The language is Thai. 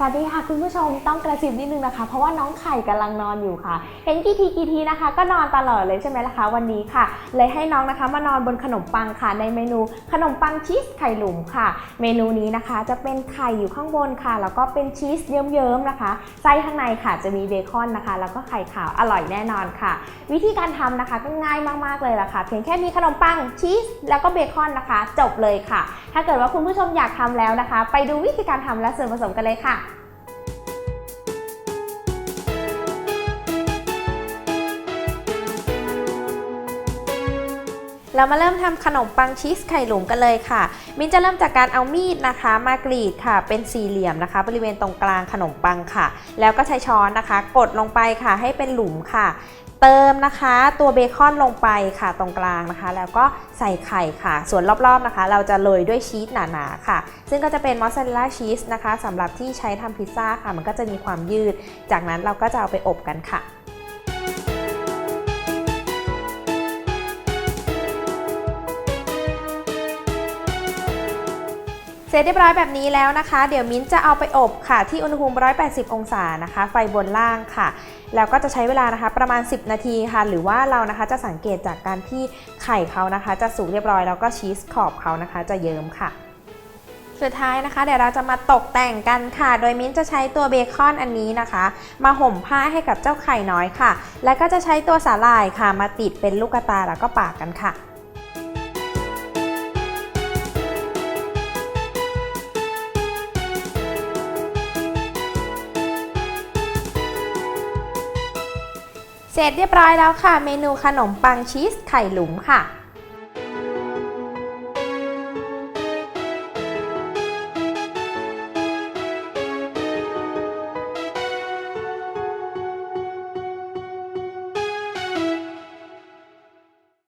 สวัสดีค่ะคุณผู้ชมต้องกระซิบนิดนึงนะคะ เพราะว่าน้องไข่กำลังนอนอยู่ค่ะ เห็นกี่ทีกี่ทีนะคะ ก็นอนตลอดเลยใช่ไหมล่ะคะวันนี้ค่ะ เลยให้น้องนะคะมานอนบนขนมปังค่ะ ในเมนูขนมปังชีสไข่หลุมค่ะ เมนูนี้นะคะจะเป็นไข่อยู่ข้างบนค่ะ แล้วก็เป็นชีสเยิ้มๆนะคะไส้ข้างในค่ะจะมีเบคอนนะคะ แล้วก็ไข่ขาวอร่อยแน่นอนค่ะ วิธีการทำนะคะก็ง่ายมากๆเลยล่ะค่ะ เพียงแค่มีขนมปังชีสแล้วก็เบคอนนะคะ จบเลยค่ะ ถ้าเกิดว่าคุณผู้ชมอยากทำแล้วนะคะ ไปดูวิธีการทำและส่วนผสมกันเลยค่ะ เรามาเริ่มทำขนมปังชีสไข่หลุมกันเลยค่ะ มินจะเริ่มจากการเอามีดนะคะ มากรีดค่ะ เป็นสี่เหลี่ยมนะคะ บริเวณตรงกลางขนมปังค่ะ แล้วก็ใช้ช้อนนะคะ กดลงไปค่ะ ให้เป็นหลุมค่ะ เติมนะคะตัวเบคอนลงไปค่ะตรงกลางนะคะ แล้วก็ใส่ไข่ค่ะ ส่วนรอบๆนะคะ เราจะโรยด้วยชีสหนาๆค่ะ ซึ่งก็จะเป็นมอสซาเรลล่าชีสนะคะสำหรับที่ใช้ทำพิซซ่าค่ะ มันก็จะมีความยืด จากนั้นเราก็จะเอาไปอบกันค่ะ เสร็จเรียบร้อยแบบนี้แล้วนะคะ เดี๋ยวมิ้นจะเอาไปอบค่ะที่อุณหภูมิ 180 องศานะคะ ไฟบนล่างค่ะ แล้วก็จะใช้เวลานะคะประมาณ 10 นาทีค่ะ หรือว่าเรานะคะจะสังเกตจากการที่ไข่เขานะคะ จะสุกเรียบร้อยแล้วก็ชีสขอบเขานะคะ จะเยิ้มค่ะสุดท้ายนะคะเดี๋ยวเราจะมาตกแต่งกันค่ะ โดยมิ้นจะใช้ตัวเบคอนอันนี้นะคะ มาห่มผ้าให้กับเจ้าไข่น้อยค่ะ แล้วก็จะใช้ตัวสาหร่ายค่ะ มาติดเป็นลูกตาแล้วก็ปากกันค่ะ เสร็จเรียบร้อยแล้วค่ะ เมนูขนมปังชีสไข่หลุมค่ะ